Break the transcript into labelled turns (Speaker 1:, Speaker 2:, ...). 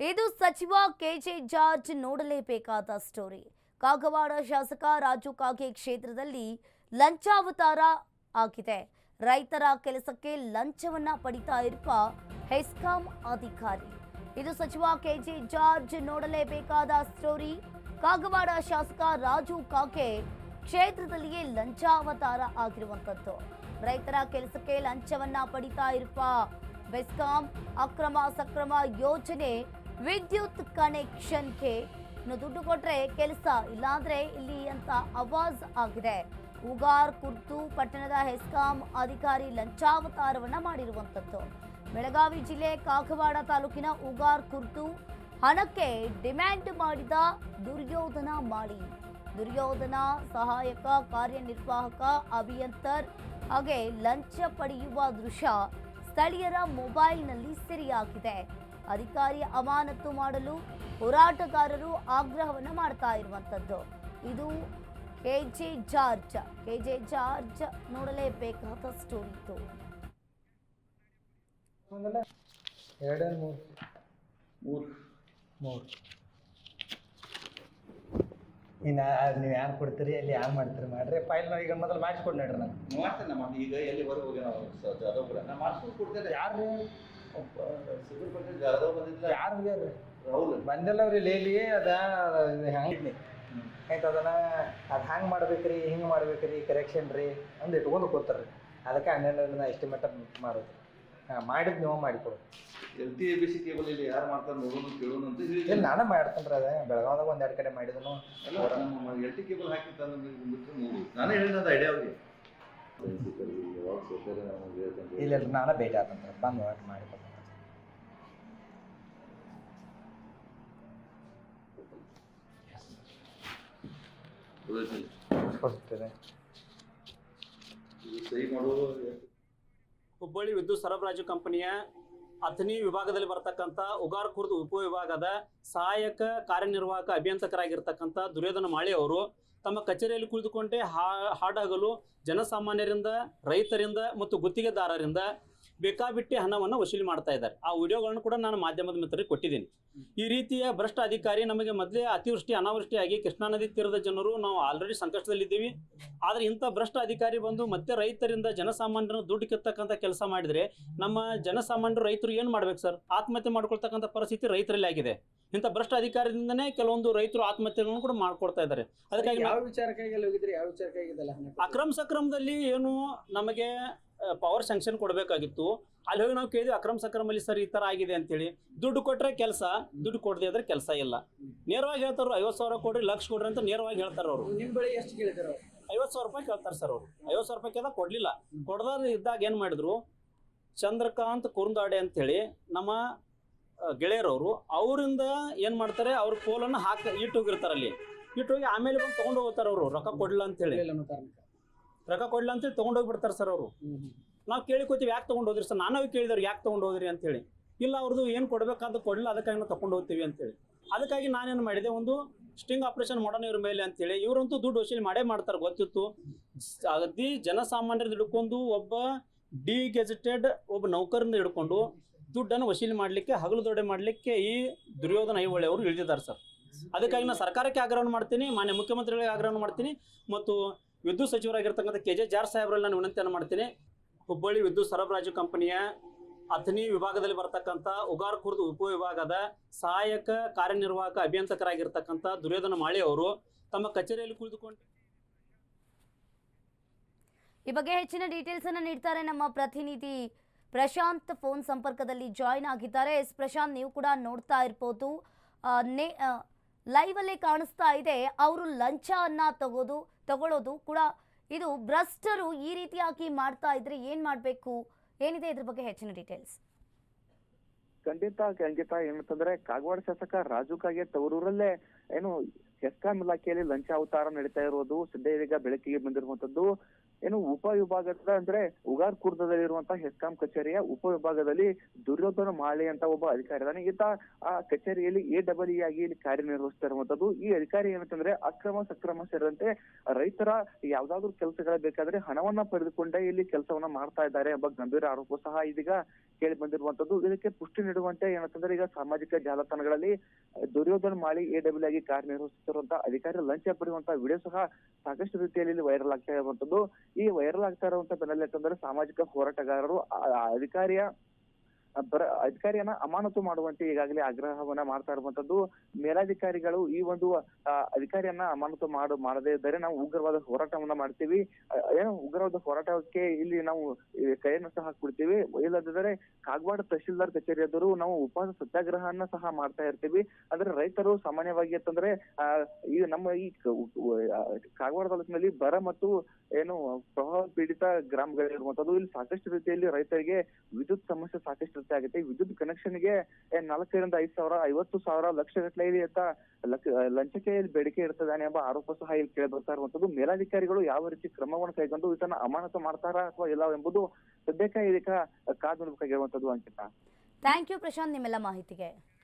Speaker 1: ಇದು ಸಚಿವ KJ George ನೋಡಲೇಬೇಕಾದ ಸ್ಟೋರಿ. ಕಾಗವಾಡ ಶಾಸಕ ರಾಜು ಕಾಗೆ ಕ್ಷೇತ್ರದಲ್ಲಿ ಲಂಚಾವತಾರ ಆಗಿದೆ ರೈತರ ಕೆಲಸಕ್ಕೆ ಲಂಚವನ್ನ ಪಡಿತಾ ಇರುವ ಹೆಸ್ಕಾಂ ಅಧಿಕಾರಿ. ಇದು ಸಚಿವ ಕೆಜೆ ಜಾರ್ಜ್ ನೋಡಲೇಬೇಕಾದ ಸ್ಟೋರಿ. ಕಾಗವಾಡ ಶಾಸಕ ರಾಜು ಕಾಗೆ ಕ್ಷೇತ್ರದಲ್ಲಿಯೇ ಲಂಚಾವತಾರ ಆಗಿರುವಂತದ್ದು ರೈತರ ಕೆಲಸಕ್ಕೆ ಲಂಚವನ್ನ ಪಡಿತಾ ಇರುವ ಬೆಸ್ಕಾಂ ಅಕ್ರಮ ಸಕ್ರಮ ಯೋಜನೆ ವಿದ್ಯುತ್ ಕನೆಕ್ಷನ್ಗೆ ಇನ್ನು ದುಡ್ಡು ಕೊಟ್ರೆ ಕೆಲಸ, ಇಲ್ಲಾಂದ್ರೆ ಇಲ್ಲಿ ಅಂತ ಅವಾಜ್ ಆಗಿದೆ. ಉಗಾರ್ ಕುರ್ತು ಪಟ್ಟಣದ ಹೆಸ್ಕಾಂ ಅಧಿಕಾರಿ ಲಂಚಾವತಾರವನ್ನ ಮಾಡಿರುವಂತದ್ದು ಬೆಳಗಾವಿ ಜಿಲ್ಲೆ ಕಾಗವಾಡ ತಾಲೂಕಿನ ಉಗಾರ್ ಕುರ್ತು ಹಣಕ್ಕೆ ಡಿಮ್ಯಾಂಡ್ ಮಾಡಿದ ದುರ್ಯೋಧನ ಮಾಳಿ. ದುರ್ಯೋಧನ ಸಹಾಯಕ, ಕಾರ್ಯನಿರ್ವಾಹಕ, ಅಭಿಯಂತರ್ ಹಾಗೆ ಲಂಚ ಪಡೆಯುವ ದೃಶ್ಯ ಸ್ಥಳೀಯರ ಮೊಬೈಲ್ನಲ್ಲಿ ಸೆರೆಯಾಗಿದೆ. ಅಧಿಕಾರಿ ಅಮಾನತು ಮಾಡಲು ಹೋರಾಟಗಾರರು ಆಗ್ರಹವನ್ನು ಮಾಡ್ತಾ ಇರುವಂಥದ್ದು ಇದು ಕೆಜೆ ಜಾರ್ಜ್ ಕೆಜೆ ಜಾರ್ಜ್ ನೋಡಲೇಬೇಕಾದ ಸ್ಟೋರಿ ಇದು
Speaker 2: ಎರಡೇನು ಮೂರು.
Speaker 3: ಮೂರು.
Speaker 2: ಮೂರು. ಇನ್ನು ನೀವು ಯಾರು ಕೊಡ್ತೀರಿ ಅಲ್ಲಿ ಯಾರು ಮಾಡ್ತೀರಿ ಮಾಡ್ರಿ. ಫೈಲ್ ಈಗ ಮೊದಲು ಮಾಡಿಸ್ಕೊಡಿ ನೋಡ್ರಿ ನಾನು.
Speaker 3: ಮಾಡ್ತೇನೆ ನಮ್ಮ ಈಗ ಎಲ್ಲಿ ಹೊರಗೆ ಹೋಗಿ ನಾವು ಜಾದವ್ಪುರ ನಾ ಮಾಡ್ಸ್ಕೊಂಡು ಕೊಡ್ತೇನೆ.
Speaker 2: ಯಾರು ಯಾರು ರೀ
Speaker 3: ರಾಹುಲ್.
Speaker 2: ಬಂದಿಲ್ಲ ಅವ್ರಿ ಲೇಲಿ ಅದ ಹ್ಯಾಂಗೆ ಆಯ್ತು ಅದನ್ನ ಅದು ಹ್ಯಾಂಗೆ ಮಾಡ್ಬೇಕ್ರಿ ಹಿಂಗೆ ಮಾಡ್ಬೇಕ್ರಿ ಕರೆಕ್ಷನ್ ರೀ ಅಂದ್ ಇಟ್ಕೊಂಡು ಕೂತಾರ್ರಿ ಅದಕ್ಕೆ ಹನ್ನೆರಡು ಎಸ್ಟಿಮೇಟ್ ಮಾಡೋದು ಹಾಂ ಮಾಡಿದ್ದು ನೀವು ಮಾಡಿಕೊಡು.
Speaker 3: L T A B C cable ಇಲ್ಲಿ ಯಾರು ಮಾಡ್ತಾರೆ ನೋಡೋಣ ಕೇಳೋಣ ಅಂತ ಹೇಳಿ
Speaker 2: ನಾನು ಮಾಡ್ತೇನೆ ರೀ ಅದೇ. ಬೆಳಗಾವ್ದಾಗ ಒಂದು ಎರಡು ಕಡೆ ಮಾಡಿದನು.
Speaker 3: ಎಲ್ ಟಿ ಕೇಬಲ್ ನಾನೇ ಹೇಳಿದ ಐಡಿಯಾ ಅವ್ರಿಗೆ.
Speaker 2: ಇಲ್ಲ ಇಲ್ಲ ನಾನೇ ಭೇಟಿ ಆತಂತ ಬಂದು ಮಾಡಿ ಕೊಡ್ತೇನೆ.
Speaker 4: ಹುಬ್ಬಳ್ಳಿ ವಿದ್ಯುತ್ ಸರಬರಾಜು ಕಂಪನಿಯ ಅಥಣಿ ವಿಭಾಗದಲ್ಲಿ ಬರ್ತಕ್ಕಂಥ ಉಗಾರ್ ಖುರ್ದ್ ಉಪವಿಭಾಗದ ಸಹಾಯಕ ಕಾರ್ಯನಿರ್ವಾಹಕ ಅಭಿಯಂತಕರಾಗಿರ್ತಕ್ಕಂಥ ದುರ್ಯೋಧನ ಮಾಳಿ ಅವರು ತಮ್ಮ ಕಚೇರಿಯಲ್ಲಿ ಕುಳಿತುಕೊಂಡೇ ಹಾ ಹಾಡಾಗಲು ಜನಸಾಮಾನ್ಯರಿಂದ, ರೈತರಿಂದ ಮತ್ತು ಗುತ್ತಿಗೆದಾರರಿಂದ ಬೇಕಾಬಿಟ್ಟಿ ಹಣವನ್ನು ವಸೂಲಿ ಮಾಡ್ತಾ ಇದ್ದಾರೆ. ಆ ವಿಡಿಯೋಗಳನ್ನು ಕೂಡ ನಾನು ಮಾಧ್ಯಮದ ಮಿತ್ರರಿಗೆ ಕೊಟ್ಟಿದ್ದೀನಿ. ಈ ರೀತಿಯ ಭ್ರಷ್ಟ ಅಧಿಕಾರಿ ನಮಗೆ ಮೊದಲೇ ಅತಿವೃಷ್ಟಿ ಅನಾವೃಷ್ಟಿಯಾಗಿ ಕೃಷ್ಣಾ ನದಿ ತೀರದ ಜನರು ನಾವು ಆಲ್ರೆಡಿ ಸಂಕಷ್ಟದಲ್ಲಿದ್ದೀವಿ. ಆದರೆ ಇಂಥ ಭ್ರಷ್ಟ ಅಧಿಕಾರಿ ಬಂದು ಮತ್ತೆ ರೈತರಿಂದ ಜನಸಾಮಾನ್ಯರನ್ನು ದುಡ್ಡು ಕಿತ್ತಕ್ಕಂಥ ಕೆಲಸ ಮಾಡಿದ್ರೆ ನಮ್ಮ ಜನಸಾಮಾನ್ಯರು ರೈತರು ಏನು ಮಾಡ್ಬೇಕು ಸರ್? ಆತ್ಮಹತ್ಯೆ ಮಾಡ್ಕೊಳ್ತಕ್ಕಂಥ ಪರಿಸ್ಥಿತಿ ರೈತರಲ್ಲಿ ಆಗಿದೆ. ಇಂಥ ಭ್ರಷ್ಟ ಅಧಿಕಾರದಿಂದನೇ ಕೆಲವೊಂದು ರೈತರು ಆತ್ಮಹತ್ಯೆಗಳನ್ನು ಕೂಡ ಮಾಡ್ಕೊಡ್ತಾ ಇದ್ದಾರೆ. ಅದಕ್ಕಾಗಿ
Speaker 5: ಯಾವ ವಿಚಾರಕ್ಕಾಗಿ ಹೋಗಿದ್ರಿ? ಯಾವ
Speaker 4: ಅಕ್ರಮ ಸಕ್ರಮದಲ್ಲಿ ಏನು ನಮಗೆ ಪವರ್ ಸ್ಯಾಂಕ್ಷನ್ ಕೊಡಬೇಕಾಗಿತ್ತು. ಅಲ್ಲಿ ಹೋಗಿ ನಾವು ಕೇಳಿದ್ವಿ ಅಕ್ರಮ ಸಕ್ರಮಲ್ಲಿ ಸರ್ ಈ ಥರ ಆಗಿದೆ ಅಂತೇಳಿ. ದುಡ್ಡು ಕೊಟ್ಟರೆ ಕೆಲಸ ದುಡ್ಡು ಕೊಡದೆ ಆದ್ರೆ ಕೆಲಸ ಇಲ್ಲ. ನೇರವಾಗಿ ಹೇಳ್ತಾರೆ ಐವತ್ತು ಸಾವಿರ ಕೊಡ್ರಿ ಲಕ್ಷ ಕೊಡ್ರಿ ಅಂತ ನೇರವಾಗಿ ಹೇಳ್ತಾರೆ ಅವರು. ಐವತ್ತು ಸಾವಿರ ರೂಪಾಯಿ ಕೇಳ್ತಾರೆ ಸರ್ ಅವರು. ಐವತ್ತು ಸಾವಿರ ರೂಪಾಯಿ ಕೇಳಿದಾಗ ಕೊಡಲಿಲ್ಲ. ಕೊಡದಾರ ಇದ್ದಾಗ ಏನು ಮಾಡಿದ್ರು ಚಂದ್ರಕಾಂತ್ ಕುರುಂದಾಡೆ ಅಂತೇಳಿ ನಮ್ಮ ಗೆಳೆಯರವರು ಅವರಿಂದ ಏನು ಮಾಡ್ತಾರೆ ಅವ್ರ ಕೋಲನ್ನು ಹಾಕಿ ಇಟ್ಟು ಹೋಗಿರ್ತಾರೆ ಅಲ್ಲಿ. ಇಟ್ಟು ಹೋಗಿ ಆಮೇಲೆ ಬಂದು ತೊಗೊಂಡು ಹೋಗ್ತಾರೆ ಅವರು ರೊಕ್ಕ ಕೊಡಲಿಲ್ಲ ಅಂತೇಳಿ. ರೊಕ್ಕ ಕೊಡಲಿಲ್ಲ ಅಂತೇಳಿ ತೊಗೊಂಡು ಬಿಡ್ತಾರೆ ಸರ್ ಅವರು. ನಾವು ಕೇಳಿಕೊತೀವಿ, ಯಾಕೆ ತೊಗೊಂಡು ಹೋದ್ರಿ ಸರ್? ನಾನು ಕೇಳಿದವ್ರು ಯಾಕೆ ತೊಗೊಂಡು ಹೋದ್ರಿ ಅಂತೇಳಿ. ಇಲ್ಲ ಅವ್ರದ್ದು ಏನು ಕೊಡಬೇಕಾದ ಕೊಡಲಿಲ್ಲ, ಅದಕ್ಕಾಗಿ ನಾವು ತೊಗೊಂಡು ಹೋಗ್ತೀವಿ ಅಂತೇಳಿ. ಅದಕ್ಕಾಗಿ ನಾನೇನು ಮಾಡಿದೆ, ಒಂದು ಸ್ಟಿಂಗ್ ಆಪರೇಷನ್ ಮಾಡೋಣ ಇವ್ರ ಮೇಲೆ ಅಂತೇಳಿ. ಇವರಂತೂ ದುಡ್ಡು ವಸೂಲಿ ಮಾಡೇ ಮಾಡ್ತಾರೆ, ಗೊತ್ತಿತ್ತು. ಅಗದಿ ಜನಸಾಮಾನ್ಯರಿಂದ ಹಿಡ್ಕೊಂಡು ಒಬ್ಬ ಡಿ ಗೆಜೆಟೆಡ್ ಒಬ್ಬ ನೌಕರರಿಂದ ಹಿಡ್ಕೊಂಡು ದುಡ್ಡನ್ನು ವಸೂಲಿ ಮಾಡಲಿಕ್ಕೆ, ಹಗಲು ದೊಡ್ಡೆ ಮಾಡಲಿಕ್ಕೆ ಈ ದುರ್ಯೋಧನ ಐಹೊಳೆ ಅವರು ಇಳಿದಿದ್ದಾರೆ ಸರ್. ಅದಕ್ಕಾಗಿ ನಾನು ಸರ್ಕಾರಕ್ಕೆ ಆಗ್ರಹವನ್ನು ಮಾಡ್ತೀನಿ, ಮಾನ್ಯ ಮುಖ್ಯಮಂತ್ರಿಗಳಿಗೆ ಆಗ್ರಹವನ್ನು ಮಾಡ್ತೀನಿ. ಮತ್ತು ವಿದ್ಯುತ್ ಸಚಿವರಾಗಿರ್ತಕ್ಕಂಥ ಕೆ ಜೆ ಜಾರ್ ಸಾಹೇಬ್ರಲ್ಲಿ ನಾನು ವಿನಂತಿಯನ್ನು ಮಾಡ್ತೀನಿ. ಹುಬ್ಬಳ್ಳಿ ವಿದ್ಯುತ್ ಸರಬರಾಜು ಕಂಪನಿಯ ಅಥಣಿ ವಿಭಾಗದಲ್ಲಿ ಬರತಕ್ಕಂಥ ಉಗಾರ್ ಖುರ್ದ್ ಉಪವಿಭಾಗದ ಸಹಾಯಕ ಕಾರ್ಯನಿರ್ವಾಹಕ ಅಭಿಯಂತಕರಾಗಿರ್ತಕ್ಕಂಥ ದುರ್ಯೋಧನ ಮಾಳಿ ಅವರು ತಮ್ಮ ಕಚೇರಿಯಲ್ಲಿ ಕುಳಿತುಕೊಂಡು
Speaker 1: ಈ ಬಗ್ಗೆ ಹೆಚ್ಚಿನ ಡೀಟೇಲ್ಸ್ ಅನ್ನು ನೀಡ್ತಾರೆ ನಮ್ಮ ಪ್ರತಿನಿಧಿ ಪ್ರಶಾಂತ್. ಫೋನ್ ಸಂಪರ್ಕದಲ್ಲಿ ಜಾಯಿನ್ ಆಗಿದ್ದಾರೆ. ಎಸ್ ಪ್ರಶಾಂತ್, ನೀವು ಕೂಡ ನೋಡ್ತಾ ಇರ್ಬೋದು. ಲೈವ್ ಅಲ್ಲೇ ಕಾಣಿಸ್ತಾ ಇದೆ. ಅವರು ಲಂಚ ಅನ್ನ ತಗೋದು ತಗೊಳ್ಳೋದು ಕೂಡ ಇದು ಭ್ರಷ್ಟರು ಈ ರೀತಿಯಾಗಿ ಮಾಡ್ತಾ ಇದ್ರೆ ಏನ್ ಮಾಡಬೇಕು? ಏನಿದೆ ಇದ್ರ ಬಗ್ಗೆ ಹೆಚ್ಚಿನ ಡೀಟೇಲ್ಸ್
Speaker 6: ಖಂಡಿತ ಖಂಡಿತ. ಏನಂತಂದ್ರೆ, ಕಾಗವಾಡ ಶಾಸಕ ರಾಜು ಕಾಗೆ ತವರೂರಲ್ಲೇ ಏನು ಹೆಸ್ಕಾಂ ಇಲಾಖೆಯಲ್ಲಿ ಲಂಚ ಅವತಾರ ನಡೀತಾ ಇರೋದು, ಸದ್ಯ ಈಗ ಬೆಳಕಿಗೆ ಬಂದಿರುವಂತದ್ದು ಏನು ಉಪವಿಭಾಗದ ಅಂದ್ರೆ ಉಗಾರ್ ಕುರ್ದದಲ್ಲಿರುವಂತಹ ಹೆಸ್ಕಾಂ ಕಚೇರಿಯ ಉಪವಿಭಾಗದಲ್ಲಿ ದುರ್ಯೋಧನ ಮಾಳಿ ಅಂತ ಒಬ್ಬ ಅಧಿಕಾರಿ ಇದ್ದಾನೆ. ಈತ ಆ ಕಚೇರಿಯಲ್ಲಿ ಎ ಡಬಲ್ ಇ ಆಗಿ ಇಲ್ಲಿ ಕಾರ್ಯನಿರ್ವಹಿಸ್ತಾ ಇರುವಂತದ್ದು ಈ ಅಧಿಕಾರಿ ಏನಂತಂದ್ರೆ ಅಕ್ರಮ ಸಕ್ರಮ ಸೇರಿದಂತೆ ರೈತರ ಯಾವ್ದಾದ್ರು ಕೆಲಸಗಳ ಬೇಕಾದ್ರೆ ಹಣವನ್ನ ಪಡೆದುಕೊಂಡೇ ಇಲ್ಲಿ ಕೆಲಸವನ್ನ ಮಾಡ್ತಾ ಇದ್ದಾರೆ ಎಂಬ ಗಂಭೀರ ಆರೋಪ ಸಹ ಇದೀಗ ಕೇಳಿ ಬಂದಿರುವಂತದ್ದು ಇದಕ್ಕೆ ಪುಷ್ಟಿ ನೀಡುವಂತೆ ಏನಂತಂದ್ರೆ ಈಗ ಸಾಮಾಜಿಕ ಜಾಲತಾಣಗಳಲ್ಲಿ ದುರ್ಯೋಧನ ಮಾಳಿ ಎ ಡಬ್ಲ್ಯೂ ಆಗಿ ಕಾರ್ಯನಿರ್ವಹಿಸುತ್ತಿರುವಂತಹ ಅಧಿಕಾರಿ ಲಂಚ ಪಡೆಯುವಂತಹ ವಿಡಿಯೋ ಸಹ ಸಾಕಷ್ಟು ರೀತಿಯಲ್ಲಿ ಇಲ್ಲಿ ವೈರಲ್ ಆಗ್ತಾ ಇರುವಂತದ್ದು. ಈ ವೈರಲ್ ಆಗ್ತಾ ಇರುವಂತ ಬೆನ್ನಲ್ಲೇ ಯಾಕಂದ್ರೆ ಸಾಮಾಜಿಕ ಹೋರಾಟಗಾರರು ಆ ಅಧಿಕಾರಿಯ ಅಧಿಕಾರಿಯನ್ನ ಅಮಾನತು ಮಾಡುವಂತೆ ಈಗಾಗಲೇ ಆಗ್ರಹವನ್ನ ಮಾಡ್ತಾ ಇರುವಂತದ್ದು ಮೇಲಾಧಿಕಾರಿಗಳು ಈ ಒಂದು ಅಧಿಕಾರಿಯನ್ನ ಅಮಾನತು ಮಾಡು, ಮಾಡದೇ ಇದ್ದರೆ ನಾವು ಉಗ್ರವಾದ ಹೋರಾಟವನ್ನ ಮಾಡ್ತೀವಿ. ಏನು ಉಗ್ರವಾದ ಹೋರಾಟಕ್ಕೆ ಇಲ್ಲಿ ನಾವು ಕೈಯನ್ನು ಸಹ ಕೊಡ್ತೀವಿ ಇಲ್ಲದಿದ್ದರೆ ಕಾಗವಾಡ ತಹಶೀಲ್ದಾರ್ ಕಚೇರಿ ಎದುರು ನಾವು ಉಪವಾಸ ಸತ್ಯಾಗ್ರಹವನ್ನ ಸಹ ಮಾಡ್ತಾ ಇರ್ತೀವಿ. ಅಂದ್ರೆ ರೈತರು ಸಾಮಾನ್ಯವಾಗಿ ಅಂತಂದ್ರೆ ಈ ನಮ್ಮ ಈ ಕಾಗವಾಡ ತಾಲೂಕಿನಲ್ಲಿ ಬರ ಮತ್ತು ಏನು ಪ್ರವಾಹ ಪೀಡಿತ ಗ್ರಾಮಗಳಿರುವಂತದ್ದು, ಇಲ್ಲಿ ಸಾಕಷ್ಟು ರೀತಿಯಲ್ಲಿ ರೈತರಿಗೆ ವಿದ್ಯುತ್ ಸಮಸ್ಯೆ ಸಾಕಷ್ಟು ರೀತಿ ಆಗುತ್ತೆ. ವಿದ್ಯುತ್ ಕನೆಕ್ಷನ್ಗೆ ನಾಲ್ಕರಿಂದ ಐದು ಸಾವಿರ, ಐವತ್ತು ಸಾವಿರ ಲಕ್ಷ ಗಟ್ಟಲೆ ಅಂತ ಲಕ್- ಲಂಚಕ್ಕೆ ಬೇಡಿಕೆ ಇರ್ತದಾನೆ ಎಂಬ ಆರೋಪ ಸಹ ಇಲ್ಲಿ ಕೇಳಿ ಬರ್ತಾ ಇರುವಂತದ್ದು ಮೇಲಾಧಿಕಾರಿಗಳು ಯಾವ ರೀತಿ ಕ್ರಮವನ್ನು ಕೈಗೊಂಡು ಇದನ್ನ ಅಮಾನತು ಮಾಡ್ತಾರಾ ಅಥವಾ ಇಲ್ಲ ಎಂಬುದು ಸದ್ಯಕ್ಕೆ ಇದಕ್ಕ ಕಾದು ನೋಡ್ಬೇಕಾಗಿರುವಂತದ್ದು ಅಂಕಿತ.
Speaker 1: ಥ್ಯಾಂಕ್ ಯು ಪ್ರಶಾಂತ್ ನಿಮ್ಮೆಲ್ಲ ಮಾಹಿತಿಗೆ.